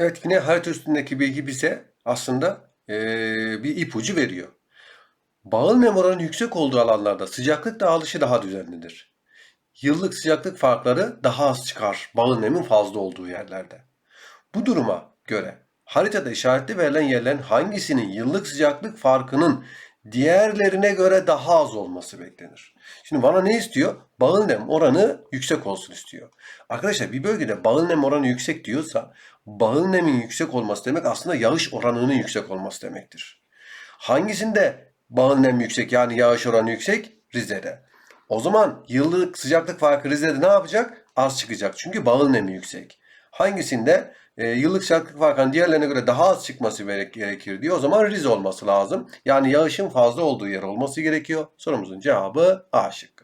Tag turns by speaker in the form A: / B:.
A: Evet yine harita üstündeki bilgi bize aslında eee, bir ipucu veriyor. Bağıl nem oranı yüksek olduğu alanlarda sıcaklık dağılışı daha düzenlidir. Yıllık sıcaklık farkları daha az çıkar bağıl nemin fazla olduğu yerlerde. Bu duruma göre haritada işaretli verilen yerlerin hangisinin yıllık sıcaklık farkının diğerlerine göre daha az olması beklenir. Şimdi bana ne istiyor? Bağıl nem oranı yüksek olsun istiyor. Arkadaşlar bir bölgede bağıl nem oranı yüksek diyorsa bağıl nemin yüksek olması demek aslında yağış oranının yüksek olması demektir. Hangisinde bağıl nem yüksek yani yağış oranı yüksek? Rize'de. O zaman yıllık sıcaklık farkı Rize'de ne yapacak? Az çıkacak. Çünkü bağıl nemi yüksek. Hangisinde e, yıllık sıcaklık farkının diğerlerine göre daha az çıkması gerek- gerekir diyor. O zaman Rize olması lazım. Yani yağışın fazla olduğu yer olması gerekiyor. Sorumuzun cevabı A şıkkı.